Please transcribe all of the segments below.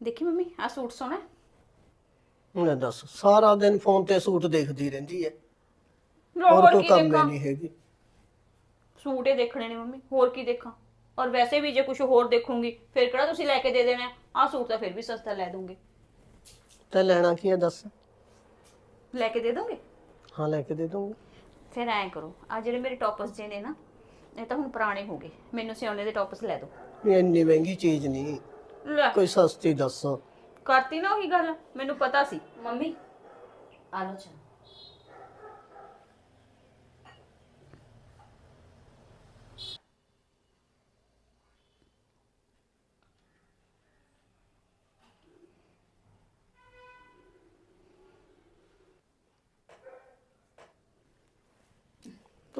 ਦੇਖੀ ਮੰਮੀ ਆ ਸੂਟ ਸੋਹਣਾ ਹੈ। ਦੱਸ ਸਾਰਾ ਦਿਨ ਫੋਨ ਤੇ ਸੂਟ ਦੇਖਦੀ ਰਹਿੰਦੀ ਹੈ। ਹੋਰ ਹੋਰ ਕੋਈ ਕੀ ਕੰਮ ਦੇਖਾਂ? ਹੀ ਨਹੀਂ ਹੈਗੀ। ਸੂਟ ਹੀ ਦੇਖਣੇ ਨੇ ਮੰਮੀ ਹੋਰ ਕੀ ਦੇਖਾਂ? ਔਰ ਵੈਸੇ ਵੀ ਜੇ ਕੁਝ ਹੋਰ ਦੇਖੂੰਗੀ ਫਿਰ ਕਿਹੜਾ ਤੁਸੀਂ ਲੈ ਕੇ ਦੇ ਦੇਣਾ? ਆ ਸੂਟ ਤਾਂ ਫਿਰ ਵੀ ਸਸਤਾ ਲੈ ਦੂੰਗੀ। ਤੇ ਲੈਣਾ ਕੀ ਹੈ ਦੱਸ? ਲੈ ਕੇ ਦੇ ਦੋਗੇ? ਹਾਂ ਲੈ ਕੇ ਦੇ ਦੂੰਗੀ ਫਿਰ ਐਂ ਕਰੋ ਆ ਜਿਹੜੇ ਮੇਰੇ ਟੌਪਸ ਜੇ ਨੇ ਨਾ ਇਹ ਤਾਂ ਹੁਣ ਪੁਰਾਣੇ ਹੋ ਗਏ। ਮੈਨੂੰ ਸਿਉਣੇ ਦੇ ਟੌਪਸ ਲੈ ਦਿਓ। ਇਹ ਇੰਨੀ ਮਹਿੰਗੀ ਚੀਜ਼ ਨਹੀਂ। ਲੈ। ਕੋਈ ਸਸਤੀ ਦੱਸ। ਕਰਤੀ ਨਾ ਉਹੀ ਗੱਲ ਮੈਨੂੰ ਪਤਾ ਸੀ। ਮੰਮੀ ਆਲੋਚਨਾ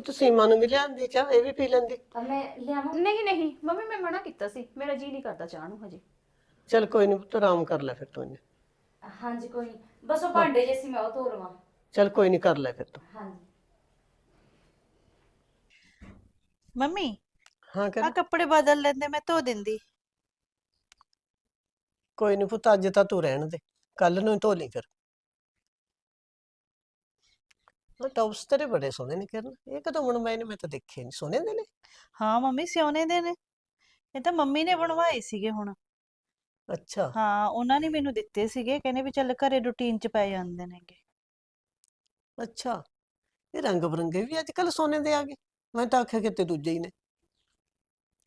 ਪੁੱਤ ਸੀਮਾ ਨੂੰ ਵੀ ਲਿਆਂਦੀ ਚਾਹ ਇਹ ਵੀ ਪੀ ਲੈਂਦੀ। ਤਾਂ ਮੈਂ ਲਿਆਵਾਂ। ਨਹੀਂ ਨਹੀਂ ਮੰਮੀ ਮੈਂ ਮਨਾ ਕੀਤਾ ਸੀ। ਮੇਰਾ ਜੀ ਨਹੀਂ ਕਰਦਾ ਚਾਹ ਨੂੰ ਹਜੇ। ਚਲ ਕੋਈ ਨਹੀਂ ਪੁੱਤ ਆਰਾਮ ਕਰ ਲੈ ਫਿਰ ਤੂੰ ਹਾਂਜੀ ਕੋਈ ਨਹੀਂ ਬਸ ਉਹ ਭਾਂਡੇ ਜੇ ਸੀ ਮੈਂ ਉਹ ਧੋ ਲਵਾਂ। ਚਲ ਕੋਈ ਨਹੀਂ ਕਰ ਲੈ ਫਿਰ ਤੂੰ। ਹਾਂਜੀ। ਮੰਮੀ ਹਾਂ ਆ ਕਰ ਕੱਪੜੇ ਬਦਲ ਲੈਂਦੇ ਮੈਂ ਧੋ ਦਿੰਦੀ। ਕੋਈ ਨਹੀਂ ਪੁੱਤ ਅੱਜ ਤਾਂ ਤੂੰ ਰਹਿਣ ਦੇ। ਕੱਲ ਨੂੰ ਹੀ ਧੋ ਲਈ ਫਿਰ। ਉਹ ਟੌਪਸ ਤੇਰੇ ਬੜੇ ਸੋਹਣੇ ਨੇ ਕਿਰਨ। ਇਹ ਕਦੋਂ ਬਣਵਾਏ ਨੇ? ਮੈਂ ਤਾਂ ਦੇਖੇ ਨਹੀਂ ਸੋਹਣੇ ਦੇ ਨੇ? ਹਾਂ ਮੰਮੀ ਸਿਉਣੇ ਦੇ ਨੇ। ਇਹ ਤਾਂ ਮੰਮੀ ਨੇ ਬਣਵਾਏ ਸੀਗੇ ਹੁਣ। ਅੱਛਾ। ਹਾਂ ਉਹਨਾਂ ਨੇ ਮੈਨੂੰ ਦਿੱਤੇ ਸੀਗੇ। ਕਹਿੰਦੇ ਵੀ ਚੱਲ ਘਰੇ ਰੁਟੀਨ ਚ ਪੈ ਜਾਂਦੇ ਨੇਗੇ। ਅੱਛਾ। ਇਹ ਰੰਗ ਬਰੰਗੇ ਵੀ ਅੱਜ ਕੱਲ ਸੋਨੇ ਦੇ ਆ ਗਏ। ਮੈਂ ਤਾਂ ਆਖਿਆ ਕਿਤੇ ਦੂਜੇ ਹੀ ਨੇ।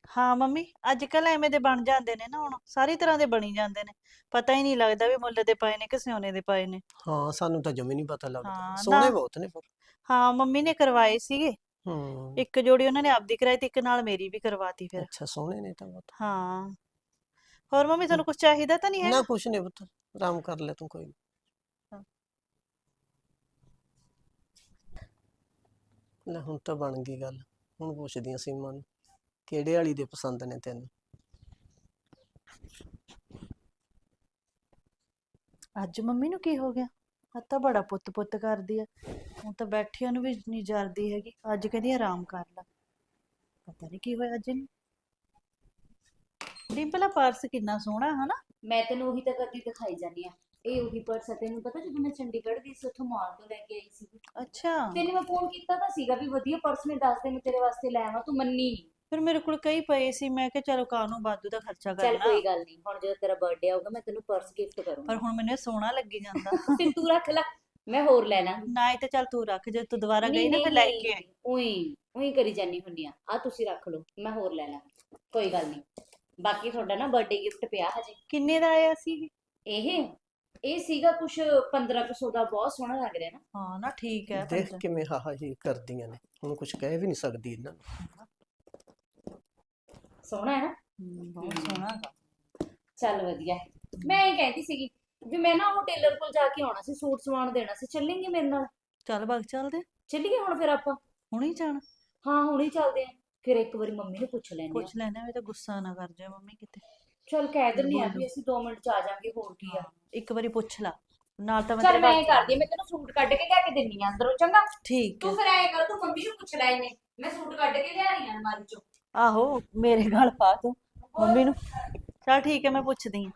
ਹਾਂ ਮੰਮੀ ਅੱਜ ਕੱਲ ਐਵੇਂ ਦੇ ਬਣ ਜਾਂਦੇ ਨੇ ਨਾ ਹੁਣ ਸਾਰੀ ਤਰ੍ਹਾਂ ਦੇ ਬਣੀ ਜਾਂਦੇ ਨੇ। ਪਤਾ ਹੀ ਨਹੀਂ ਲੱਗਦਾ ਵੀ ਮੁੱਲ ਦੇ ਪਏ ਨੇ ਕਿ ਸਿਉਣੇ ਦੇ ਪਏ ਨੇ। ਹਾਂ ਸਾਨੂੰ ਤਾਂ ਜਮੇ ਨਹੀਂ ਪਤਾ ਲੱਗਦਾ। ਹਾਂ, ਸੋਹਣੇ ਨਾ- ਬਹੁਤ ਨੇ ਪਰ ਹਾਂ ਮੰਮੀ ਨੇ ਕਰਵਾਏ ਸੀਗੇ। ਹੂੰ। ਇੱਕ ਜੋੜੀ ਉਹਨਾਂ ਨੇ ਆਪਦੀ ਕਰਾਈ ਤੇ ਇੱਕ ਨਾਲ ਮੇਰੀ ਵੀ ਕਰਵਾਤੀ ਫਿਰ। ਅੱਛਾ ਸੋਹਣੇ ਨੇ ਤਾਂ ਬਹੁਤ। ਹਾਂ। ਹੋਰ ਮੰਮੀ ਤੁਹਾਨੂੰ ਕੁਝ ਚਾਹੀਦਾ ਤਾਂ ਨਹੀਂ ਨਾ ਹੈ ਕੁਛ ਨਹੀਂ ਪੁੱਤ। ਆਰਾਮ ਕਰ ਲੈ ਤੂੰ ਕੋਈ ਨੀ। ਲੈ ਹੁਣ ਤਾਂ ਬਣ ਗਈ ਗੱਲ। ਹੁਣ ਪੁੱਛਦੀ ਆਂ ਸੀਮਾ ਨੂੰ। ਕਿਹੜੇ ਵਾਲੀ ਦੇ ਪਸੰਦ ਨੇ ਤੈਨੂੰ? ਅੱਜ ਮੰਮੀ ਨੂੰ ਕੀ ਹੋ ਗਿਆ? ਅੱਜ ਤਾਂ ਬੜਾ ਪੁੱਤ ਪੁੱਤ ਕਰਦੀ ਆ। ਹੁਣ ਤਾਂ ਬੈਠਿਆਂ ਨੂੰ ਵੀ ਨਹੀਂ ਜਰਦੀ ਹੈਗੀ। ਅੱਜ ਕਹਿੰਦੀ ਆਰਾਮ ਕਰ ਲੈ। ਪਤਾ ਨਹੀਂ ਕੀ ਹੋਇਆ ਅੱਜ ਇਹਨੂੰ। ਡਿੰਪਲ ਆ ਪਰਸ ਕਿੰਨਾ ਸੋਹਣਾ ਹਨਾ? ਮੈਂ ਤੈਨੂੰ ਉਹੀ ਤਾਂ ਕਰਦੀ ਦਿਖਾਈ ਜਾਨੀ ਆ। ਇਹ ਉਹੀ ਪਰਸ ਆ ਤੈਨੂੰ ਪਤਾ ਜਦੋਂ ਮੈਂ ਚੰਡੀਗੜ੍ਹ ਗਈ ਸੀ ਉੱਥੋਂ ਮਾਲ ਤੋਂ ਲੈ ਕੇ ਆਈ ਸੀ। ਅੱਛਾ। ਤੈਨੂੰ ਮੈਂ ਫੋਨ ਕੀਤਾ ਤਾਂ ਸੀਗਾ ਵੀ ਵਧੀਆ ਪਰਸ ਨੇ ਦੱਸ ਦੇ ਮੈਂ ਤੇਰੇ ਵਾਸਤੇ ਲੈ ਆਵਾਂ ਤੂੰ ਮੰਨੀ ਨਹੀਂ ਫਿਰ ਮੇਰੇ ਕੋਲ ਕਈ ਪਏ ਸੀ ਮੈਂ ਕਿਹਾ ਚਲੋ ਕਾਹਨੂੰ ਵਾਧੂ ਦਾ ਖਰਚਾ ਚੱਲ ਕਰਨਾ ਕੋਈ ਗੱਲ ਨਹੀਂ ਹੁਣ ਜਦੋਂ ਤੇਰਾ ਬਰਥਡੇ ਆਊਗਾ ਮੈਂ ਤੈਨੂੰ ਪਰਸ ਗਿਫਟ ਪਰ ਕਰੂੰਗਾ ਹੁਣ ਮੈਨੂੰ ਇਹ ਸੋਹਣਾ ਲੱਗੀ ਜਾਂਦਾ। ਫਿਰ ਤੂੰ ਰੱਖ ਲੈ ਮੈਂ ਹੋਰ ਲੈ ਲਾਂਗੀ ਨਾ ਇਹ ਤੇ ਚੱਲ ਤੂੰ ਰੱਖ ਜੇ ਤੂੰ ਦੁਬਾਰਾ ਗਈ ਨਾ ਫਿਰ ਲੈ ਕੇ ਆਈ। ਉਹੀ ਉਹੀ ਕਰੀ ਜਾਨੀ ਹੁੰਨੀ ਆ। ਆ ਤੁਸੀਂ ਰੱਖ ਲਓ ਮੈਂ ਹੋਰ ਲੈ ਕੋਈ ਗੱਲ ਨਹੀਂ। ਬਾਕੀ ਤੁਹਾਡਾ ਨਾ ਬਰਥਡੇ ਗਿਫਟ ਪਿਆ ਹਜੇ। ਕਿੰਨੇ ਦਾ ਆਇਆ ਸੀ ਇਹ? ਇਹ ਸੀਗਾ ਕੁਛ 1500 ਦਾ ਬਹੁਤ ਸੋਹਣਾ ਲੱਗ ਰਿਹਾ ਨਾ। ਹਾਂ ਨਾ ਠੀਕ ਹੈ ਦੇਖ ਪੰਜ- ਕਿਵੇਂ ਹਾਹਾ ਜੀ ਕਰਦੀਆਂ ਨੇ। ਹੁਣ ਕੁਝ ਕਹਿ ਵੀ ਨਹੀਂ ਸਕਦੀ ਇਹਨਾਂ ਨੂੰ। ਸੋਹਣਾ ਹੈ ਨਾ? ਬਹੁਤ ਸੋਹਣਾ ਹੈਗਾ। ਚੱਲ ਵਧੀਆ। ਹੈ। ਮੈਂ ਇਹ ਕਹਿੰਦੀ ਸੀਗੀ ਵੀ ਮੈਂ ਨਾ ਉਹ ਟੇਲਰ ਕੋਲ ਜਾ ਕੇ ਆਉਣਾ ਸੀ ਸੂਟ ਸਵਾਉਣ ਦੇਣਾ ਸੀ। ਚੱਲੇਂਗੇ ਮੇਰੇ ਨਾਲ? ਚੱਲ ਬਾਗ ਚੱਲਦੇ ਚੱਲੀਏ ਹੁਣ ਫਿਰ ਆਪਾਂ? ਹੁਣੀ ਜਾਣਾ ਹਾਂ ਹੁਣੇ ਚੱਲਦੇ ਆਂ ਫਿਰ ਇੱਕ ਵਾਰੀ ਮੰਮੀ ਨੂੰ ਪੁੱਛ ਲੈਂਦੇ ਪੁੱਛ ਲੈਣਾ ਵੀ ਤਾਂ ਗੁੱਸਾ ਨਾ ਕਰ ਜਾਏ ਮੰਮੀ ਕਿਤੇ। ਚੱਲ ਕਹਿ ਦਿੰਨੀ ਆ। ਵੀ ਅਸੀਂ 2 ਮਿੰਟ ਚ ਆ ਜਾਾਂਗੇ ਹੋਰ ਕੀ ਆ। ਇੱਕ ਵਾਰੀ ਪੁੱਛ ਲਾ। ਨਾਲ ਤਾਂ ਮੈਂ ਚੱਲ ਤੇਰੇ ਮੈਂ ਬਾਅਦ ਕਰਦੀ ਆਂ, ਮੈਂ ਤੈਨੂੰ ਸੂਟ ਕੱਢ ਕੇ ਲਿਆ ਕੇ ਦਿੰਨੀ ਆ ਅੰਦਰੋਂ ਚੰਗਾ? ਠੀਕ ਤੂੰ ਫਿਰ ਐਂ ਕਰ ਤੂੰ ਮੰਮੀ ਨੂੰ ਪੁੱਛ ਲੈ ਇਹਨੇ। ਮੈਂ ਸੂਟ ਕੱਢ ਕੇ ਲਿਆ ਰਹੀ ਆ ਅਲਮਾਰੀ ਚੋਂ। ਆਹੋ ਮੇਰੇ ਗਲ ਪਾ ਤੂੰ ਮੰਮੀ ਨੂੰ। ਚੱਲ ਠੀਕ ਹੈ ਮੈਂ ਪੁੱਛਦੀ ਹਾਂ।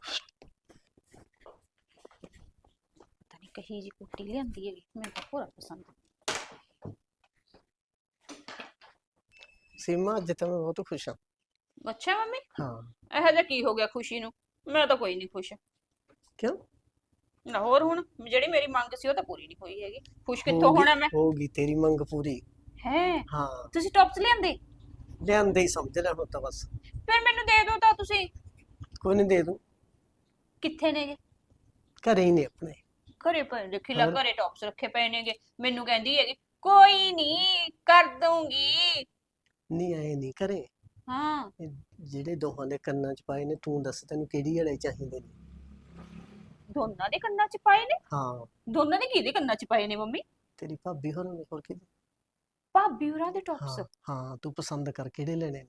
ਪਤਾ ਨਹੀਂ ਕਹੀ ਜੀ ਕੁੱਟੀ ਲਿਆਂਦੀ ਹੈਗੀ ਮੈਨੂੰ ਤਾਂ ਪੂਰਾ ਪਸੰਦ ਸੀਮਾ ਅੱਜ ਤਾਂ ਮੈਂ ਬਹੁਤ ਖੁਸ਼ ਹਾਂ। ਅੱਛਾ ਮੰਮੀ? ਹਾਂ। ਇਹੋ ਜਿਹਾ ਕੀ ਹੋ ਗਿਆ ਖੁਸ਼ੀ ਨੂੰ? ਮੈਂ ਤਾਂ ਕੋਈ ਨਹੀਂ ਖੁਸ਼। ਕਿਉਂ? ਨਾ ਹੋਰ ਹੁਣ ਜਿਹੜੀ ਮੇਰੀ ਮੰਗ ਸੀ ਉਹ ਤਾਂ ਪੂਰੀ ਨਹੀਂ ਹੋਈ ਹੈਗੀ। ਖੁਸ਼ ਕਿੱਥੋਂ ਹੋਣਾ ਮੈਂ? ਹੋਊਗੀ ਤੇਰੀ ਮੰਗ ਪੂਰੀ। ਹੈ? ਹਾਂ। ਤੁਸੀਂ ਟੌਪਸ ਲਿਆਂਦੇ? ਲਿਆਂਦੇ ਹੀ ਸਮਝ ਲੈ ਹੁਣ ਤਾਂ ਬਸ। ਫਿਰ ਮੈਨੂੰ ਦੇ ਦਿਓ ਤਾਂ ਤੁਸੀਂ। ਕੋਈ ਨਹੀਂ ਦੇ ਦੂੰ। ਕਿੱਥੇ ਨੇਗੇ? ਘਰੇ ਹੀ ਨੇ ਆਪਣੇ। ਘਰੇ ਪਏ ਦੇਖੀ ਲੈ ਹੋਰ? ਘਰੇ ਟੌਪਸ ਰੱਖੇ ਪਏ ਨੇਗੇ। ਮੈਨੂੰ ਕਹਿੰਦੀ ਹੈਗੀ ਕੋਈ ਨਹੀਂ ਕਰ ਦੂੰਗੀ ਨਹੀਂ ਆਏ ਨਹੀਂ ਘਰੇ ਹਾਂ। ਇਹ ਜਿਹੜੇ ਦੋਹਾਂ ਦੇ ਕੰਨਾਂ 'ਚ ਪਾਏ ਨੇ ਤੂੰ ਦੱਸ ਤੈਨੂੰ ਕਿਹੜੀ ਵਾਲੇ ਚਾਹੀਦੇ ਨੇ? ਦੋਨਾਂ ਦੇ ਕੰਨਾਂ 'ਚ ਪਾਏ ਨੇ? ਹਾਂ। ਦੋਨਾਂ ਦੇ ਕਿਹਦੇ ਕੰਨਾਂ 'ਚ ਪਾਏ ਨੇ ਮੰਮੀ? ਤੇਰੀ ਭਾਬੀ ਹੋਰਾਂ ਨੇ ਹੋਰ ਕਿਹਦੇ? ਭਾਬੀ ਹੋਰਾਂ ਦੇ ਟੌਪਸ ਹਾਂ ਹਾਂ ਤੂੰ ਪਸੰਦ ਕਰ ਕਿਹੜੇ ਲੈਣੇ ਨੇ?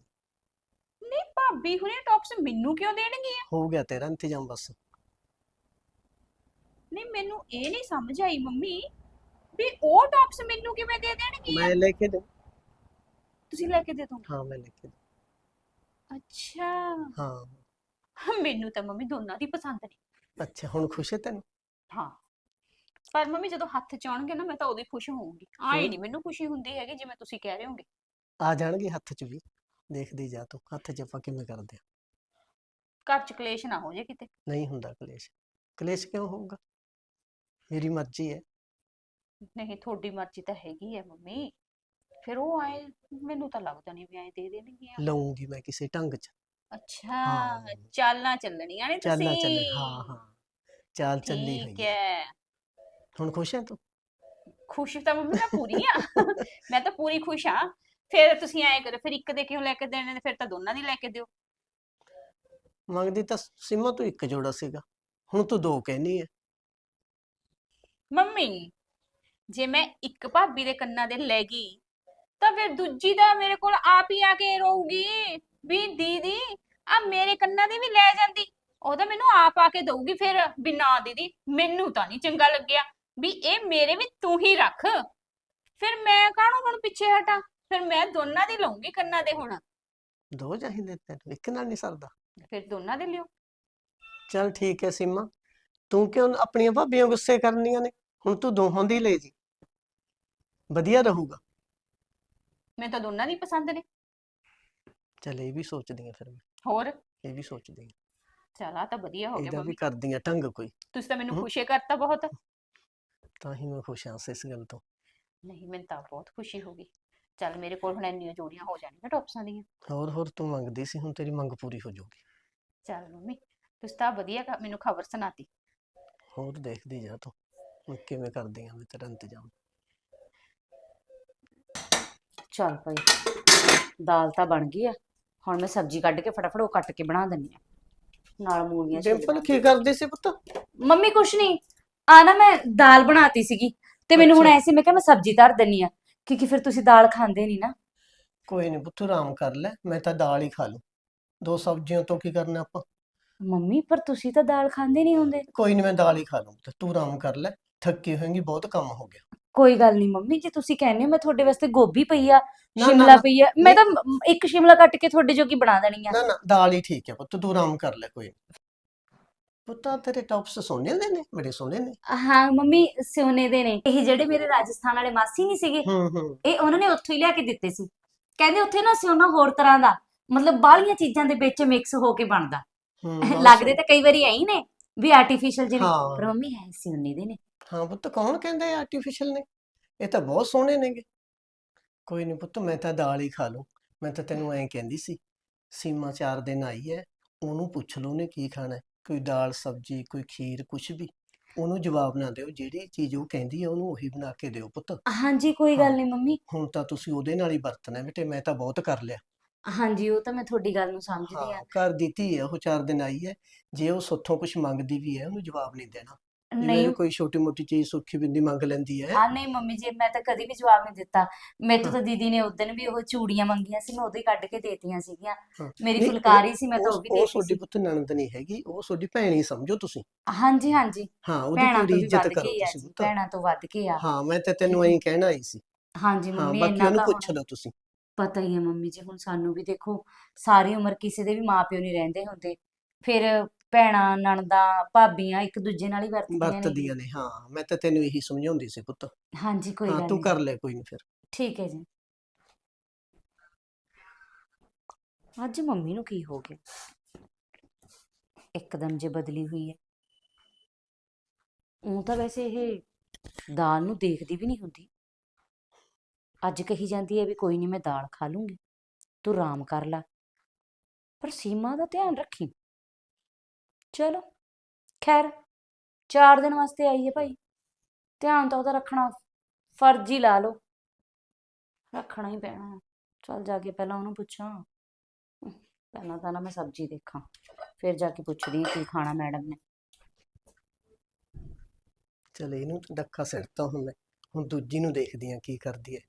ਨਹੀਂ ਭਾਬੀ ਹੋਰਾਂ ਟੌਪਸ ਮੈਨੂੰ ਕਿਉਂ ਦੇਣਗੇ ਹੋ ਗਿਆ ਤੇਰਾ ਇੰਤਜ਼ਾਮ ਬਸ। ਨਹੀਂ ਮੈਨੂੰ ਇਹ ਨਹੀਂ ਸਮਝ ਆਈ ਮੰਮੀ ਵੀ ਉਹ ਟੌਪਸ ਮੈਨੂੰ ਕਿਵੇਂ ਦੇ ਦੇਣਗੇ ਮੈਂ ਲੈ ਕੇ ਦੂੰ ਤੁਸੀਂ ਲੈ ਕੇ ਦੇ ਦੋ ਹਾਂ ਮੈਂ ਲੈ ਕੇ ਦੂੰ ਅੱਛਾ। ਹਾਂ। ਮੈਨੂੰ ਤਾਂ ਮੰਮੀ ਦੋਨਾਂ ਦੀ ਪਸੰਦ ਨੇ। ਅੱਛਾ ਹੁਣ ਖੁਸ਼ ਹੈ ਤੈਨੂੰ? ਹਾਂ। ਪਰ ਮੰਮੀ ਜਦੋਂ ਹੱਥ ਚ ਆਉਣਗੇ ਨਾ ਮੈਂ ਤਾਂ ਉਦੋਂ ਹੀ ਖੁਸ਼ ਹੋਊਂਗੀ। ਆਏ। ਨਹੀਂ ਮੈਨੂੰ ਖੁਸ਼ੀ ਹੁੰਦੀ ਹੈਗੀ ਜਿਵੇਂ ਤੁਸੀਂ ਕਹਿ ਰਹੇ ਹੋਗੇ। ਆ ਜਾਣਗੇ ਹੱਥ 'ਚ ਵੀ ਦੇਖਦੀ ਜਾ ਤੂੰ ਹੱਥ 'ਚ ਆਪਾਂ ਕਿਵੇਂ ਕਰਦੇ ਆ। ਘਰ ਚ ਕਲੇਸ਼ ਨਾ ਹੋ ਜੇ ਕਿਤੇ। ਨਹੀਂ ਹੁੰਦਾ ਕਲੇਸ਼। ਕਲੇਸ਼ ਕਿਉਂ ਹੋਊਗਾ? ਮੇਰੀ ਮਰਜ਼ੀ ਹੈ। ਨਹੀਂ ਤੁਹਾਡੀ ਮਰਜ਼ੀ ਤਾਂ ਹੈਗੀ ਹੈ ਮੰਮੀ। ਫਿਰ ਉਹ ਆਏ ਮੈਨੂੰ ਤਾਂ ਲੱਗਦਾ ਨਹੀਂ ਵੀ ਐ ਦੇ ਦੇਣਗੇ ਲਊਂਗੀ ਮੈਂ ਕਿਸੇ ਢੰਗ 'ਚ। ਅੱਛਾ ਹਾਂ। ਚਾਲਾਂ ਚੱਲਣੀਆਂ ਨੇ ਤੁਸੀਂ। ਚੱਲੇ ਹਾਂ ਹਾਂ। ਚਾਲ ਚੱਲੀ ਠੀਕ ਹੋਈ ਹੈ। ਹੈ। ਹੁਣ ਖੁਸ਼ ਹੈ ਤੂੰ? ਖੁਸ਼ ਤਾਂ ਮੰਮੀ ਮੈਂ ਪੂਰੀ ਆ। ਮੈਂ ਤਾਂ ਪੂਰੀ ਖੁਸ਼ ਆ। ਫਿਰ ਤੁਸੀਂ ਐਂ ਕਰੋ ਫਿਰ ਇੱਕ ਦੇ ਕਿਉਂ ਲੈ ਕੇ ਦੇਣੇ ਨੇ ਫਿਰ ਤਾਂ ਦੋਨਾਂ ਦੀ ਲੈ ਕੇ ਦਿਓ। ਮੰਗਦੀ ਤਾਂ ਸੀਮਾ ਤੂੰ ਇੱਕ ਜੋੜਾ ਸੀਗਾ। ਹੁਣ ਤੂੰ ਦੋ ਕਹਿਨੀ ਹੈ ਮੰਮੀ ਜੇ ਮੈਂ ਇੱਕ ਭਾਬੀ ਦੇ ਕੰਨਾਂ ਦੇ ਲੈ ਗਈ ਤਾਂ ਫਿਰ ਦੂਜੀ ਦਾ ਮੇਰੇ ਕੋਲ ਆਪ ਹੀ ਆ ਕੇ ਰਹੂਗੀ। ਵੀ ਦੀਦੀ ਆ ਮੇਰੇ ਕੰਨਾਂ ਦੀ ਵੀ ਲੈ ਜਾਂਦੀ। ਉਹ ਤਾਂ ਮੈਨੂੰ ਆਪ ਆ ਕੇ ਦਊਗੀ ਫਿਰ ਵੀ ਨਾ ਦੀਦੀ ਮੈਨੂੰ ਤਾਂ ਨਹੀਂ ਚੰਗਾ ਲੱਗਿਆ। ਵੀ ਇਹ ਮੇਰੇ ਵੀ ਤੂੰ ਹੀ ਰੱਖ। ਫਿਰ ਮੈਂ ਕਾਹਨੂੰ ਹੁਣ ਪਿੱਛੇ ਹਟਾਂ? ਫਿਰ ਮੈਂ ਦੋਨਾਂ ਦੀ ਲਊਂਗੀ ਕੰਨਾਂ ਦੇ ਹੁਣ। ਦੋ ਚਾਹੀਦੇ ਤੈਨੂੰ ਇੱਕ ਨਾਲ ਨਹੀਂ ਸਰਦਾ। ਫਿਰ ਦੋਨਾਂ ਦੇ ਲਿਓ। ਚੱਲ ਠੀਕ ਹੈ ਸੀਮਾ ਤੂੰ ਕਿਉਂ ਆਪਣੀਆਂ ਭਾਬੀਆਂ ਗੁੱਸੇ ਕਰਨੀਆਂ ਨੇ? ਹੁਣ ਤੂੰ ਦੋਹਾਂ ਦੀ ਲੈ ਜੀ। ਵਧੀਆ ਰਹੂਗਾ। ਮੈਨੂੰ ਤਾਂ ਦੋਨਾਂ ਦੀ ਪਸੰਦ ਨੇ। ਚੱਲ ਇਹ ਵੀ ਸੋਚਦੀ ਆ ਫਿਰ ਮੈਂ। ਹੋਰ? ਇਹ ਵੀ ਸੋਚਦੀ ਆ ਚਲ ਤਾਂ ਵਧੀਆ ਹੋ ਗਿਆ ਇਹਦਾ ਵੀ ਮੰਮੀ। ਕਰਦੀ ਆ ਢੰਗ ਕੋਈ। ਤੁਸੀਂ ਤਾਂ ਮੈਨੂੰ। ਖੁਸ਼ੀ ਕਰਤਾ ਬਹੁਤ। ਤਾਂ ਹੀ ਮੈਂ ਖੁਸ਼ ਹਾਂ ਇਸ ਗੱਲ ਤੋਂ। ਨਹੀਂ ਮੈਨੂੰ ਤਾਂ ਬਹੁਤ ਖੁਸ਼ੀ ਹੋ ਗਈ। ਚੱਲ ਮੇਰੇ ਕੋਲ ਹੁਣ ਇੰਨੀਆਂ ਜੋੜੀਆਂ ਹੋ ਜਾਣਗੀਆਂ ਟੌਪਸਾਂ ਦੀਆਂ। ਹੋਰ ਹੋਰ ਤੂੰ ਮੰਗਦੀ ਸੀ ਹੁਣ ਤੇਰੀ ਮੰਗ ਪੂਰੀ ਹੋ ਜਾਊਗੀ। ਚੱਲ ਮੰਮੀ ਤੁਸੀਂ ਤਾਂ ਵਧੀਆ ਕ- ਮੈਨੂੰ ਖਬਰ ਸੁਣਾਤੀ। ਹੋਰ ਦੇਖਦੀ ਜਾ ਤੂੰ ਮੈਂ ਕਿਵੇਂ ਕਰਦੀ ਆ ਮੈਂ ਤੇਰਾ ਇੰਤਜ਼ਾਮ। ਚੱਲ ਭਾਈ ਦਾਲ ਤਾਂ ਬਣ ਗਈ ਆ। ਹੁਣ ਮੈਂ ਸਬਜ਼ੀ ਕੱਢ ਕੇ ਫਟਾਫਟ ਉਹ ਕੱਟ ਕੇ ਬਣਾ ਦਿੰਨੀ ਆ ਨਾਲ ਮੂਲੀਆਂ ਛਿੱਲ ਡਿੰਪਲ। ਕੀ। ਕਰਦੀ ਸੀ ਪੁੱਤ? ਮੰਮੀ ਕੁਛ ਨਹੀਂ ਆ ਨਾ ਮੈਂ ਦਾਲ ਬਣਾਤੀ ਸੀਗੀ ਤੇ ਮੈਨੂੰ ਹੁਣ। ਐਸੀ ਮੈਂ ਕਿਹਾ ਮੈਂ ਸਬਜ਼ੀ ਧਰ ਦਿੰਨੀ ਆ ਕਿਉਂਕਿ ਫਿਰ ਤੁਸੀਂ ਦਾਲ ਖਾਂਦੇ ਨਹੀਂ ਨਾ। ਕੋਈ ਨਹੀਂ ਪੁੱਤ ਆਰਾਮ ਕਰ ਲੈ ਮੈਂ ਤਾਂ ਦਾਲ ਹੀ ਖਾ ਲੂੰ। ਦੋ ਸਬਜ਼ੀਆਂ ਤੋਂ ਕੀ ਕਰਨਾ ਆਪਾਂ? ਮੰਮੀ ਪਰ ਤੁਸੀਂ ਤਾਂ ਦਾਲ ਖਾਂਦੇ ਨਹੀਂ ਹੁੰਦੇ। ਕੋਈ ਨਹੀਂ ਮੈਂ ਦਾਲ ਹੀ ਖਾ ਲੂੰ ਤੇ ਤੂੰ ਆਰਾਮ ਕਰ ਲੈ ਥੱਕੀ ਹੋਏਗੀ ਬਹੁਤ ਕੰਮ ਹੋ ਗਿਆ। ਕੋਈ ਗੱਲ ਨਹੀਂ ਮੰਮੀ ਜੇ ਤੁਸੀਂ ਕਹਿੰਦੇ ਹੋ ਮੈਂ ਤੁਹਾਡੇ ਵਾਸਤੇ ਗੋਭੀ ਪਈ ਆ ਨਾ, ਸ਼ਿਮਲਾ ਨਾ, ਪਈ ਆ ਮੈਂ ਤਾਂ ਇੱਕ ਸ਼ਿਮਲਾ ਕੱਟ ਕੇ ਤੁਹਾਡੇ ਜੋਗੀ ਬਣਾ ਦੇਣੀ ਆ। ਨਾ ਨਾ ਦਾਲ ਹੀ ਠੀਕ ਹੈ ਪੁੱਤ ਤੂੰ ਆਰਾਮ ਕਰ ਲੈ ਕੋਈ ਨੀ। ਪੁੱਤ ਤੇਰੇ ਟੌਪਸ ਸੋਨੇ ਦੇ ਨੇ ਬੜੇ ਸੋਹਣੇ ਨੇ। ਹਾਂ ਮੰਮੀ ਸੋਨੇ ਦੇ ਨੇ। ਇਹ ਜਿਹੜੇ ਮੇਰੇ ਰਾਜਸਥਾਨ ਵਾਲੇ ਮਾਸੀ ਨਹੀਂ ਸੀਗੇ ਹੂੰ ਹੂੰ। ਇਹ ਉਹਨਾਂ ਨੇ ਉੱਥੋਂ ਹੀ ਲਿਆ ਕੇ ਦਿੱਤੇ ਸੀ। ਕਹਿੰਦੇ ਉੱਥੇ ਨਾ ਸੋਨਾ ਹੋਰ ਤਰ੍ਹਾਂ ਦਾ ਮਤਲਬ ਬਾਹਲੀਆਂ ਚੀਜ਼ਾਂ ਦੇ ਵਿੱਚ ਮਿਕਸ ਹੋ ਕੇ ਬਣਦਾ। ਹੂੰ ਬਹੁਤ ਲੱਗਦੇ ਤਾਂ ਕਈ ਵਾਰੀ ਐਂ ਹੀ ਨੇ ਵੀ ਆਰਟੀਫੀਸ਼ੀਅਲ ਜਿਹੇ ਨੇ ਹਾਂ। ਪਰ ਮੰਮੀ ਹੈ ਸੋਨੇ ਦੇ ਨੇ। ਹਾਂ ਪੁੱਤ ਕੌਣ ਕਹਿੰਦਾ ਆਰਟੀਫੀਸ਼ੀਅਲ ਨੇ? ਇਹ ਤਾਂ ਬਹੁਤ ਸੋਹਣੇ ਨੇਗੇ। ਕੋਈ ਨਹੀਂ ਪੁੱਤ ਮੈਂ ਤਾਂ ਦਾਲ ਹੀ ਖਾ ਲੂੰ ਮੈਂ ਤਾਂ ਤੈਨੂੰ ਐਂ ਕਹਿੰਦੀ ਸੀ ਸੀਮਾ ਚਾਰ ਦਿਨ ਆਈ ਹੈ ਉਹਨੂੰ ਪੁੱਛ ਲਓ ਨੇ ਕੀ ਖਾਣਾ ਹੈ। ਕੋਈ ਦਾਲ ਸਬਜ਼ੀ ਕੋਈ ਖੀਰ ਕੁਛ ਵੀ ਉਹਨੂੰ ਜਵਾਬ ਨਾ ਦਿਓ ਜਿਹੜੀ ਚੀਜ਼ ਉਹ ਕਹਿੰਦੀ ਹੈ ਉਹਨੂੰ ਉਹੀ ਬਣਾ ਕੇ ਦਿਓ ਪੁੱਤ। ਹਾਂਜੀ ਕੋਈ ਗੱਲ ਹਾਂ। ਨਹੀਂ ਮੰਮੀ। ਹੁਣ ਤਾਂ ਤੁਸੀਂ ਉਹਦੇ ਨਾਲ ਹੀ ਵਰਤਣਾ ਬੇਟੇ ਮੈਂ ਤਾਂ ਬਹੁਤ ਕਰ ਲਿਆ। ਹਾਂਜੀ ਉਹ ਤਾਂ ਮੈਂ ਤੁਹਾਡੀ ਗੱਲ ਨੂੰ ਸਮਝਦੀ ਆ ਹਾਂ। ਘਰ ਦੀ ਧੀ ਹੈ ਉਹ ਚਾਰ ਦਿਨ ਆਈ ਹੈ। ਜੇ ਉਹ ਸੁੱਥੋਂ ਕੁਝ ਮੰਗਦੀ ਵੀ ਹੈ ਉਹਨੂੰ ਜਵਾਬ ਨਹੀਂ ਦੇਣਾ। ਜਿਵੇਂ ਨਹੀਂ। ਕੋਈ ਛੋਟੀ ਮੋਟੀ ਚੀਜ਼ ਸੁੱਖੀ ਬਿੰਦੀ ਮੰਗ ਲੈਂਦੀ ਹੈ। ਹਾਂ ਨਹੀਂ ਮੰਮੀ ਜੀ ਮੈਂ ਤਾਂ ਕਦੀ ਵੀ ਜਵਾਬ ਨਹੀਂ ਦਿੱਤਾ। ਮੇਰੇ ਤੋਂ ਦੀਦੀ ਨੇ ਉਦੋਂ ਵੀ ਉਹ ਚੂੜੀਆਂ ਮੰਗੀਆਂ ਸੀ ਮੈਂ ਉਦੋਂ ਹੀ ਕੱਢ ਕੇ ਦੇਤੀਆਂ ਸੀਗੀਆਂ। ਹਾਂ। ਮੇਰੀ ਨਹੀਂ, ਉਹ- ਫੁਲਕਾਰੀ ਸੀ ਮੈਂ ਤਾਂ ਉਹ ਉਹ ਵੀ ਉਹ ਦੇਤੀ ਤੁਹਾਡੀ ਸੀ। ਪੁੱਤ ਨਣਦ ਨਹੀਂ ਹੈਗੀ ਉਹ ਤੁਹਾਡੀ ਭੈਣ ਹੀ ਸਮਝੋ ਤੁਸੀਂ। ਹਾਂਜੀ ਹਾਂਜੀ। ਹਾਂ ਉਹਦੀ ਭੈਣਾਂ ਪੂਰੀ ਤੋਂ ਵੀ ਇੱਜ਼ਤ ਵੱਧ ਕਰੋ ਕੇ ਆ ਤੁਸੀਂ ਜੀ ਪੁੱਤ। ਭੈਣਾਂ ਤੋਂ ਵੱਧ ਕੇ ਆ। ਹਾਂ ਮੈਂ ਤਾਂ ਤੈਨੂੰ ਐਂ ਕਹਿਣਾ ਆਈ ਸੀ। ਹਾਂਜੀ ਹਾਂ ਮੰਮੀ ਬਾਕੀ ਇੰਨਾ ਉਹਨੂੰ ਪੁੱਛ ਲਓ ਤੁਸੀਂ। ਪਤਾ ਹੀ ਹੈ ਮੰਮੀ ਜੀ ਹੁਣ ਸਾਨੂੰ ਵੀ ਦੇਖੋ ਸਾਰੀ ਉਮਰ ਕਿਸੇ ਦੇ ਵੀ ਮਾਪਿਓ ਨਹੀਂ ਰਹਿੰਦੇ ਹੁੰਦੇ। ਫਿਰ ਭੈਣਾਂ ਨਣਦਾਂ ਭਾਬੀਆਂ ਇੱਕ ਦੂਜੇ ਨਾਲ ਹੀ ਵਰਤਦੀਆਂ ਨੇ। ਵਰਤਦੀਆਂ ਨੇ ਹਾਂ ਮੈਂ ਤਾਂ ਤੈਨੂੰ ਇਹੀ ਸਮਝਾਉਂਦੀ ਸੀ ਪੁੱਤ। ਹਾਂਜੀ ਕੋਈ ਹਾਂ ਗੱਲ ਤੂੰ ਨਹੀਂ ਕਰ ਲੈ ਕੋਈ ਨਹੀਂ ਫਿਰ। ਠੀਕ ਹੈ ਜੀ। ਅੱਜ ਮੰਮੀ ਨੂੰ ਕੀ ਹੋ ਗਿਆ? ਇੱਕਦਮ ਜੇ ਬਦਲੀ ਹੋਈ ਹੈ। ਉਹ ਤਾਂ ਵੈਸੇ ਇਹ ਦਾਲ ਨੂੰ ਦੇਖਦੀ ਵੀ ਨਹੀਂ ਹੁੰਦੀ। ਅੱਜ ਕਹੀ ਜਾਂਦੀ ਹੈ ਵੀ ਕੋਈ ਨਹੀਂ ਮੈਂ ਦਾਲ ਖਾ ਲੂੰਗੀ। ਤੂੰ ਆਰਾਮ ਕਰ ਲੈ। ਪਰ ਸੀਮਾ ਦਾ ਧਿਆਨ ਰੱਖੀ। ਚਲੋ, ਖੈਰ, ਚਾਰ ਦਿਨ ਵਾਸਤੇ ਆਈ ਹੈ ਭਾਈ। ਧਿਆਨ ਤਾਂ ਉਹਦਾ ਰੱਖਣਾ, ਫਰਜ਼ ਹੀ ਲਾ ਲਓ। ਰੱਖਣਾ ਹੀ ਪੈਣਾ। ਹੈ। ਚੱਲ ਜਾ ਕੇ ਪਹਿਲਾਂ ਉਹਨੂੰ ਪੁੱਛਾਂ। ਪਹਿਲਾਂ ਤਾਂ ਨਾ ਮੈਂ ਸਬਜ਼ੀ ਦੇਖਾਂ। ਫਿਰ ਜਾ ਕੇ ਪੁੱਛਦੀ ਹਾਂ ਕੀ ਖਾਣਾ ਮੈਡਮ ਨੇ। ਚਲ ਇਹਨੂੰ ਡੱਕਾ ਸਿੱਟਤਾ ਹੁਣ ਮੈਂ। ਹੁਣ ਦੂਜੀ ਨੂੰ ਦੇਖਦੀ ਆ ਕੀ ਕਰਦੀ ਹੈ।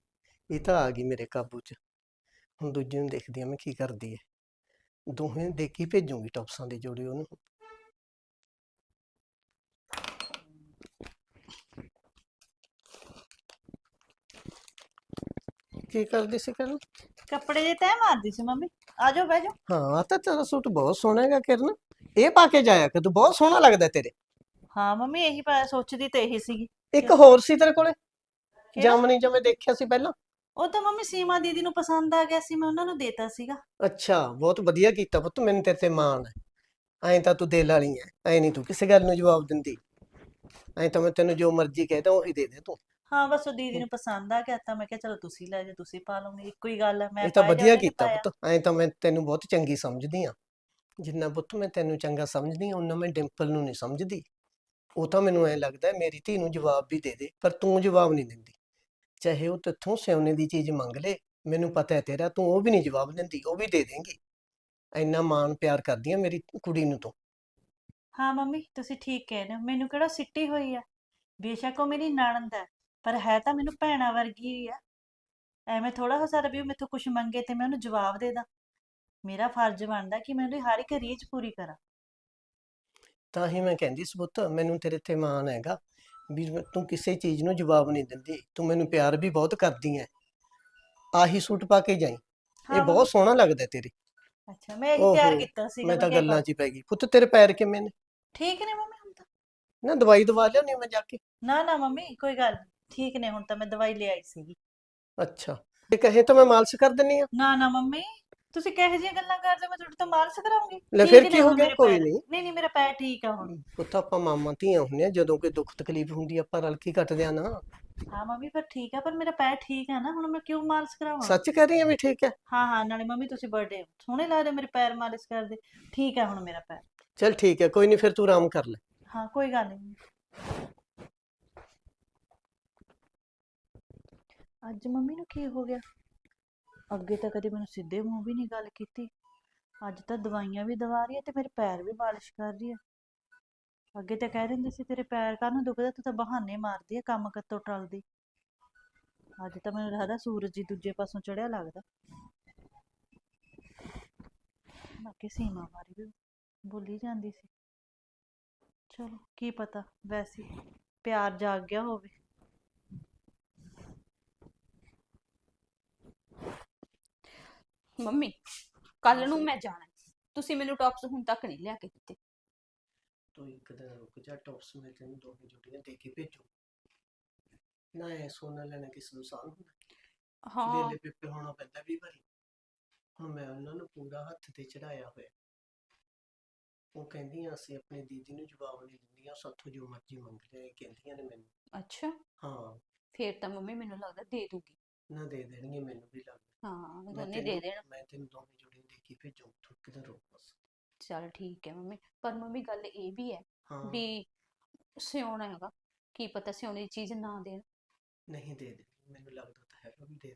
ਇਹ ਤਾਂ ਆ ਗਈ ਮੇਰੇ ਕਾਬੂ 'ਚ। ਹੁਣ ਦੂਜੀ ਨੂੰ ਦੇਖਦੀ ਆ ਮੈਂ ਕੀ ਕਰਦੀ ਹੈ। ਦੋਹੇ ਦੇਖੀ ਭੇਜੂਗੀ ਟੌਪਸਾਂ ਦੇ ਜੋੜੇ ਉਹਨੂੰ। ਕੀ ਕਰਦੀ ਸੀ ਕਰਨ? ਕੱਪੜੇ ਜੇ ਤੈਅ ਮਾਰਦੀ ਸੀ ਮੰਮੀ। ਆ ਜਾਓ ਬਹਿ ਜਾਓ ਹਾਂ ਆ ਤਾਂ ਤੇਰਾ ਸੂਟ ਬਹੁਤ ਸੋਹਣਾ ਹੈਗਾ ਕਿਰਨ। ਇਹ ਪਾ ਕੇ ਜਾਇਆ ਕਿ ਤੂੰ ਬਹੁਤ ਸੋਹਣਾ ਲੱਗਦਾ ਤੇਰੇ। ਹਾਂ ਮੰਮੀ ਇਹੀ ਪਾ ਸੋਚਦੀ ਤੇ ਇਹੀ ਸੀਗੀ। ਇੱਕ ਹੋਰ ਸੀ ਤੇਰੇ ਕੋਲੇ? ਜਾਮਨੀ ਜਿਵੇਂ ਦੇਖਿਆ ਸੀ ਪਹਿਲਾਂ? ਉਹ ਤਾਂ ਮੰਮੀ ਸੀਮਾ ਦੀਦੀ ਨੂੰ ਪਸੰਦ ਆ ਗਿਆ ਸੀ ਮੈਂ ਉਹਨਾਂ ਨੂੰ ਦੇਤਾ ਸੀਗਾ। ਅੱਛਾ ਬਹੁਤ ਵਧੀਆ ਕੀਤਾ ਪੁੱਤ ਮੈਨੂੰ ਤੇਰੇ ਤੇ ਮਾਣ ਹੈ। ਐਂ ਤਾਂ ਤੂੰ ਦਿਲ ਵਾਲੀ ਐ ਐਂ ਨਹੀਂ ਤੂੰ ਕਿਸੇ ਗੱਲ ਨੂੰ ਜਵਾਬ ਦਿੰਦੀ। ਐਂ ਤਾਂ ਮੈਂ ਤੈਨੂੰ ਜੋ ਮਰਜ਼ੀ ਕਹਿਦਾ ਉਹੀ ਦੇ ਦੇ ਤੂੰ। ਹਾਂ ਬਸ ਉਹ ਦੀਦੀ ਨੂੰ ਪਸੰਦ ਆ ਗਿਆ ਤਾਂ ਮੈਂ ਕਿਹਾ ਚਲੋ ਤੁਸੀਂ ਲੈ ਜਾਓ ਤੁਸੀਂ ਪਾ ਲਓਗੇ ਇੱਕੋ ਹੀ ਗੱਲ ਹੈ ਮੈਂ ਇਹ ਤਾਂ ਪਾਇਆ, ਵਧੀਆ ਕੀਤਾ ਪਾਇਆ। ਪੁੱਤ ਐਂ ਤਾਂ ਮੈਂ ਤੈਨੂੰ ਬਹੁਤ ਚੰਗੀ ਸਮਝਦੀ ਆ ਜਿੰਨਾ ਪੁੱਤ ਮੈਂ ਤੈਨੂੰ ਚੰਗਾ ਸਮਝਦੀ ਆ ਉਹਨਾਂ ਮੈਂ ਡਿੰਪਲ ਨੂੰ ਨਹੀਂ ਸਮਝਦੀ। ਉਹ ਤਾਂ ਮੈਨੂੰ ਐਂ ਲੱਗਦਾ ਹੈ ਮੇਰੀ ਧੀ ਨੂੰ ਜਵਾਬ ਵੀ ਦੇ ਦੇ ਪਰ ਤੂੰ ਜਵਾਬ ਨਹੀਂ ਦਿੰਦੀ। ਚਾਹੇ ਉਹ ਤੇਥੋਂ ਸਿਉਨੇ ਦੀ ਚੀਜ਼ ਮੰਗ ਲੇ ਮੈਨੂੰ ਪਤਾ ਹੈ ਤੇਰਾ ਤੂੰ ਉਹ ਵੀ ਨਹੀਂ ਜਵਾਬ ਦਿੰਦੀ ਉਹ ਵੀ ਦੇ ਦੇਂਗੀ। ਇੰਨਾ ਮਾਣ ਪਿਆਰ ਕਰਦੀ ਆ ਮੇਰੀ ਕੁੜੀ ਨੂੰ ਤੂੰ। ਹਾਂ ਮੰਮੀ ਤੁਸੀਂ ਠੀਕ ਕਹਿ ਰਹੇ ਹੋ ਮੈਨੂੰ ਕਿਹੜਾ ਸਿੱਟੀ ਹੋਈ ਆ? ਬੇਸ਼ੱਕ ਉਹ ਮੇਰੀ ਨਣਦ ਹੈ। ਪਰ ਹੈ ਤਾਂ ਮੈਨੂੰ ਭੈਣਾ ਵਰਗੀ ਹੀ ਆ। ਐਵੇਂ ਥੋੜਾ ਹੋ ਸਕਦਾ ਵੀ ਉਹ ਮੈਥੋਂ ਕੁਝ ਮੰਗੇ ਤੇ ਮੈਂ ਉਹਨੂੰ ਜਵਾਬ ਦੇ ਦਾਂ। ਮੇਰਾ ਫਰਜ਼ ਬਣਦਾ ਕਿ ਮੈਂ ਉਹਦੀ ਹਰ ਇੱਕ ਰੀਝ ਪੂਰੀ ਕਰਾਂ। ਤਾਂ ਹੀ ਮੈਂ ਕਹਿੰਦੀ ਸੀ ਪੁੱਤ ਮੈਨੂੰ ਤੇਰੇ ਤੇ ਮਾਣ ਹੈਗਾ ਵੀ ਤੂੰ ਕਿਸੇ ਚੀਜ਼ ਨੂੰ ਜਵਾਬ ਨਹੀਂ ਦਿੰਦੀ। ਤੂੰ ਮੈਨੂੰ ਪਿਆਰ ਵੀ ਬਹੁਤ ਕਰਦੀ ਐ। ਆਹੀ ਸੂਟ ਪਾ ਕੇ ਜਾਈ। ਇਹ ਹਾਂ। ਬਹੁਤ ਸੋਹਣਾ ਲੱਗਦਾ ਤੇਰੇ। ਅੱਛਾ ਮੈਂ ਇਹੀ ਤਿਆਰ ਓਹੋ, ਕੀਤਾ ਸੀਗਾ ਮੈਂ ਤਾਂ ਗੱਲਾਂ 'ਚ ਹੀ ਪੈ ਗਈ। ਪੁੱਤ ਤੇਰੇ ਪੈਰ ਕਿਵੇਂ ਨੇ? ਠੀਕ ਨੇ ਮੰਮੀ ਹੁਣ ਤਾਂ। ਨਾ ਦਵਾਈ ਦਵਾ ਲਿਆਉਣੀ ਮੈਂ ਜਾ ਕੇ। ਨਾ ਨਾ ਮੰਮੀ ਕੋਈ ਗੱਲ ਨੀ, ਠੀਕ ਨੇ ਹੁਣ ਤਾਂ ਮੈਂ ਦਵਾਈ ਲੈ ਆਈ ਸੀਗੀ। ਅੱਛਾ ਤੇ ਕਹੇ ਤਾਂ ਮੈਂ ਮਾਲਸ਼ ਕਰ ਦਿੰਨੀ ਆ? ਨਾ ਨਾ ਮੰਮੀ ਤੁਸੀਂ ਕਿਹੋ ਜਿਹੀਆਂ ਗੱਲਾਂ ਕਰਦੇ ਹੋ? ਮੈਂ ਤੁਹਾਡੇ ਤੋਂ ਮਾਲਸ਼ ਕਰਾਉਂਗੀ ਲੈ ਫਿਰ ਕੀ ਹੋ ਗਿਆ? ਕੋਈ। ਨਹੀਂ ਨਹੀਂ ਨਹੀਂ ਮੇਰਾ ਪੈਰ ਠੀਕ ਆ ਹੁਣ। ਪੁੱਤ ਆਪਾਂ ਮਾਮਾ ਧੀਆਂ ਹੁੰਨੇ ਆ ਜਦੋਂ ਕੋਈ ਦੁੱਖ ਤਕਲੀਫ ਹੁੰਦੀ ਆ, ਆਪਾਂ ਰਲ ਕੇ ਕੱਟਦੇ ਆ ਨਾ। ਹਾਂ ਮੰਮੀ ਪਰ ਠੀਕ ਆ ਪਰ ਮੇਰਾ ਪੈਰ ਠੀਕ ਆ ਨਾ ਹੁਣ ਮੈਂ ਕਿਉਂ ਮਾਲਸ਼ ਕਰਾਵਾਂ? ਸੱਚ ਕਹਿ ਰਹੀ ਆ ਵੀ ਠੀਕ ਹੈ ਹਾਂ ਹਾਂ ਨਾਲੇ ਮੰਮੀ ਤੁਸੀਂ ਬਰਥਡੇ ਸੋਹਣੇ ਲੱਗਦੇ ਮੇਰੇ ਪੈਰ ਮਾਲਿਸ਼ ਕਰਦੇ। ਠੀਕ ਆ ਹੁਣ ਮੇਰਾ ਪੈਰ। ਚਲ ਠੀਕ ਹੈ ਕੋਈ ਨਹੀਂ ਫਿਰ ਤੂੰ ਆਰਾਮ ਕਰ ਲੈ। ਹਾਂ ਕੋਈ ਗੱਲ ਨਹੀਂ ਅੱਜ ਮੰਮੀ ਨੂੰ ਕੀ ਹੋ ਗਿਆ? ਅੱਗੇ ਤਾਂ ਕਦੇ ਮੈਨੂੰ ਸਿੱਧੇ ਮੂੰਹ ਵੀ ਨਹੀਂ ਗੱਲ ਕੀਤੀ। ਅੱਜ ਤਾਂ ਦਵਾਈਆਂ ਵੀ ਦਵਾ ਰਹੀ ਹੈ ਤੇ ਮੇਰੇ ਪੈਰ ਵੀ ਮਾਲਿਸ਼ ਕਰ ਰਹੀ ਹੈ। ਅੱਗੇ ਤਾਂ ਕਹਿ ਦਿੰਦੇ ਸੀ, ਤੇਰੇ ਪੈਰ ਕਾਹਨੂੰ ਦੁਖਦਾ? ਤੂੰ ਤਾਂ ਬਹਾਨੇ ਮਾਰਦੀ ਹੈ ਕੰਮ ਕਿੱਥੋਂ ਟਲਦੀ? ਅੱਜ ਤਾਂ ਮੈਨੂੰ ਲੱਗਦਾ ਸੂਰਜ ਜੀ ਦੂਜੇ ਪਾਸੋਂ ਚੜਿਆ ਲੱਗਦਾ। ਬਾਕੀ ਸੀਮਾ ਬਾਰੇ ਵੀ ਬੋਲੀ ਜਾਂਦੀ ਸੀ। ਚਲੋ, ਕੀ ਪਤਾ, ਵੈਸੇ ਪਿਆਰ ਜਾਗ ਗਿਆ ਹੋਵੇ। ਮੰਮੀ ਕੱਲ ਨੂੰ ਮੈਂ ਜਾਣਾ ਹੈ। ਤੁਸੀਂ ਮੈਨੂੰ ਟੌਪਸ ਹੁਣ ਤੱਕ ਨਹੀਂ ਲਿਆ ਕੇ ਦਿੱਤੇ। ਤੂੰ ਇੱਕ ਦਿਨ ਰੁਕ ਜਾ ਟੌਪਸ ਮੈਂ ਤੈਨੂੰ ਦੋਵੇਂ ਜੁੜੀਆਂ ਦੇ ਕੇ ਭੇਜੂ। ਨਾ ਇਹ ਸੋਨਾ ਲੈਣਾ ਕਿਸ ਨੂੰ ਸਾਨ ਹੁੰਦਾ ਹਾਂ। ਵੇਲੇ ਪਿੱਪੇ ਹੋਣਾ ਪੈਂਦਾ ਵੀ ਵਾਰੀ। ਹੁਣ ਮੈਂ ਉਹਨਾਂ ਨੂੰ ਪੂਰਾ ਹੱਥ ਤੇ ਚੜਾਇਆ ਹੋਇਆ। ਉਹ ਕਹਿੰਦੀਆਂ ਅਸੀਂ ਆਪਣੀ ਦੀਦੀ ਨੂੰ ਜਵਾਬ ਨਹੀਂ ਦਿੰਦੀਆਂ ਸਾਥੋਂ ਜੋ ਮਰਜ਼ੀ ਮੰਗ ਲੈ ਇਹ ਕਹਿੰਦੀਆਂ ਨੇ ਮੈਨੂੰ। ਅੱਛਾ। ਹਾਂ। ਫੇਰ ਤਾਂ ਮੰਮੀ ਮੈਨੂੰ ਲੱਗਦਾ ਦੇ ਦੂਗੀ। ਨਾ ਦੇ ਦੇਣਗੇ ਮੈਨੂੰ ਵੀ ਲੱਗਦਾ ਹਾਂ ਮੈਂ ਦੋਨੇ ਦੇ ਤੈਨੂੰ- ਦੇਣ। ਮੈਂ ਤੈਨੂੰ ਦੋਵੇਂ ਜੁੜੀਆਂ ਦੇ ਕੇ ਭੇਜੂ ਤੂੰ ਦਿਨ ਰੁਕ ਬਸ। ਚਲ ਠੀਕ ਹੈ ਮੰਮੀ ਪਰ ਮੰਮੀ ਗੱਲ ਇਹ ਵੀ ਹੈ ਹਾਂ। ਵੀ ਸਿਉਣਾ ਹੈਗਾ ਕੀ ਪਤਾ ਸਿਉਣੇ ਦੀ ਚੀਜ਼ ਨਾ ਦੇਣ। ਨਹੀਂ ਦੇ ਦੇ ਮੈਨੂੰ ਲੱਗਦਾ ਤਾਂ ਹੈਗਾ ਵੀ ਦੇ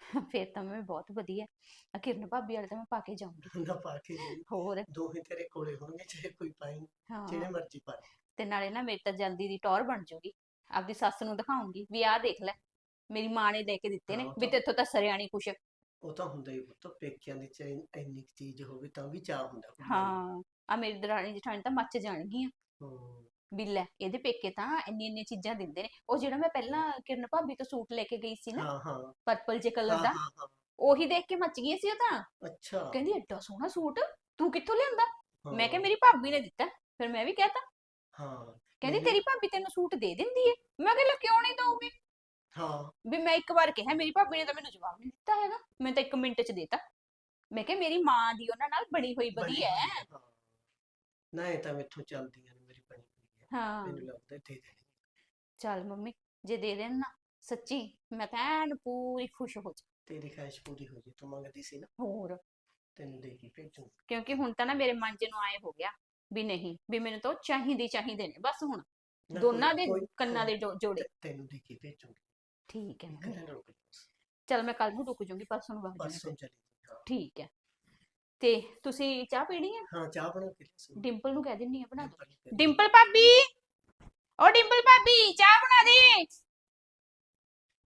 ਫੇਰ ਤਾਂ ਮੈਂ ਬਹੁਤ ਵਧੀਆ ਆ ਕਿਰਨ ਭਾਬੀ ਵਾਲੇ ਤਾਂ ਮੈਂ ਪਾ ਕੇ ਜਾਊਂਗੀ। ਦੇ ਨਾ ਪਾ ਕੇ ਜਾਈਂ। ਹੋਰ? ਦੋਹੇ ਤੇਰੇ ਕੋਲੇ ਹੋਣਗੇ ਚਾਹੇ ਕੋਈ ਪਾਈ ਜਿਹੜੇ ਹਾਂ ਮਰਜ਼ੀ ਪਾ ਲੈ। ਤੇ ਨਾਲੇ ਨਾ ਮੇਰੀ ਤਾਂ ਜਾਂਦੀ ਦੀ ਟੌਰ ਬਣ ਜਾਊਗੀ ਆਪਦੀ ਸੱਸ ਨੂੰ ਦਿਖਾਉਂਗੀ ਵੀ ਆਹ ਦੇਖ ਲੈ। ਮੇਰੀ ਮਾਂ ਨੇ ਲੈ ਕੇ ਦਿੱਤੇ ਨੇ ਹਾਂ, ਉਹ ਵੀ ਤਾਂ- ਤੇਥੋਂ ਤਾਂ ਸਰਿਆ ਕੁਛ। ਉਹ ਤਾਂ ਹੁੰਦਾ ਹੀ ਪੁੱਤ ਪੇਕਿਆਂ ਦੀ ਚਾਹੇ ਇੰਨੀ ਕੁ ਚੀਜ਼ ਹੋਵੇ ਤਾਂ ਵੀ ਚਾਹ ਹੁੰਦਾ ਕੁੜੀਆਂ ਨੂੰ। ਹਾਂ ਆ ਮੇਰੀ ਦਰਾਣੀ ਜਠਾਣੀ ਤਾਂ ਮੱਚ ਜਾਣਗੀਆਂ। ਹਾਂ। ਵੀ ਲੈ ਇਹਦੇ ਪੇਕੇ ਤਾਂ ਇੰਨੀ ਇੰਨੀ ਚੀਜ਼ਾਂ ਦਿੰਦੇ ਨੇ। ਉਹ ਜਿਹੜਾ ਮੈਂ ਪਹਿਲਾਂ ਕਿਰਨ ਭਾਬੀ ਤੋਂ ਸੂਟ ਲੈ ਕੇ ਗਈ ਸੀ ਨਾ ਹਾਂ ਹਾਂ। ਪਰਪਲ ਜੇ ਕਲਰ ਹਾਂ ਦਾ ਹਾਂ ਹਾਂ। ਉਹੀ ਦੇਖ ਕੇ ਮੱਚ ਗਈ ਸੀ ਉਹ ਤਾਂ। ਅੱਛਾ। ਕਹਿੰਦੀ ਐਡਾ ਸੋਹਣਾ ਸੂਟ ਤੂੰ ਕਿੱਥੋਂ ਲਿਆਂਦਾ? ਮੈਂ ਕਿਹਾ ਹਾਂ, ਮੇਰੀ ਭਾਬੀ ਨੇ ਦਿੱਤਾ। ਫਿਰ ਮੈਂ ਵੀ ਕਹਿਤਾ। ਹਾਂ। ਕਹਿੰਦੀ ਤੇਰੀ ਭਾਬੀ ਤੈਨੂੰ ਸੂਟ ਦੇ ਦਿੰਦੀ ਏ? ਮੈਂ ਕਿਹਾ ਲੈ ਕਿਉਂ ਨਹੀਂ ਦਊਗੀ? ਹਾਂ। ਵੀ ਮੈਂ ਇੱਕ ਵਾਰ ਕਿਹਾ ਮੇਰੀ ਭਾਬੀ ਨੇ ਤਾਂ ਮੈਨੂੰ ਜਵਾਬ ਨਹੀਂ ਦਿੱਤਾ ਹੈਗਾ। ਮੈਂ ਤਾਂ ਇੱਕ ਮਿੰਟ ਚ ਦੇਤਾ। ਮੈਂ ਕਿਹਾ ਮੇਰੀ ਮਾਂ ਦੀ ਉਹਨਾਂ ਨਾਲ ਬਣੀ ਹੋਈ ਬਣੀ ਵਧੀਆ ਹੈ। ਨਾ ਇਹ ਤਾਂ ਮੈਥੋਂ ਚੱਲਦੀਆਂ ਨੇ ਮੇਰੀ ਬਣੀ ਹੋਈ ਹੈ। ਹਾਂ। ਮੈਨੂੰ ਲੱਗਦਾ ਦੇ ਦੇਣਗੇ। ਚੱਲ ਮੰਮੀ ਜੇ ਦੇ ਦੇਣ ਨਾ ਸੱਚੀ ਮੈਂ ਤਾਂ ਐਨ ਪੂਰੀ ਖੁਸ਼ ਹੋ ਜਾ। ਤੇਰੀ ਖਾਹਿਸ਼ ਪੂਰੀ ਹੋ ਜੇ ਤੂੰ ਮੰਗਦੀ ਸੀ ਨਾ? ਹੋਰ। ਤੈਨੂੰ ਦੇ ਕੇ ਭੇਜੂ ਕਿਉਂਕਿ ਹੁਣ ਤਾਂ ਨਾ ਮੇਰੇ ਮਨ 'ਚ ਨੂੰ ਆਏ ਹੋ ਗਿਆ ਵੀ ਨਹੀਂ ਵੀ ਮੈਨੂੰ ਤਾਂ ਉਹ ਚਾਹੀਦੇ ਚਾਹੀਦੇ ਨੇ ਬਸ ਹੁਣ। ਦੋਨਾਂ ਦੇ ਕੰਨਾਂ ਦੇ ਜੋ- ਜੋੜੇ। ਤੈਨੂੰ ਦੇ ਕੇ ਭੇਜੂਗੀ। ਠੀਕ ਹੈ ਇੱਕ ਦਿਨ ਰੁਕ ਚੱਲ ਮੈਂ ਕੱਲ ਨੂੰ ਰੁਕ ਜਾਊਂਗੀ ਪਰਸੋਂ ਨੂੰ ਵਗ ਜਾਣਾ ਪਰਸੋਂ ਚਲੀ ਹਾਂ। ਠੀਕ ਹੈ। ਤੇ ਤੁਸੀਂ ਚਾਹ ਪੀਣੀ ਹੈ? ਹਾਂ ਚਾਹ ਬਣਾ ਕੇ ਲਿਆ ਡਿੰਪਲ ਨੂੰ ਕਹਿ ਦਿੰਨੀ ਆ ਬਣਾ ਦੋ। ਡਿੰਪਲ ਨੂੰ ਕਹਿ ਦੇ। ਡਿੰਪਲ ਭਾਬੀ! ਓ ਡਿੰਪਲ ਭਾਬੀ ਚਾਹ ਬਣਾ ਦੇ।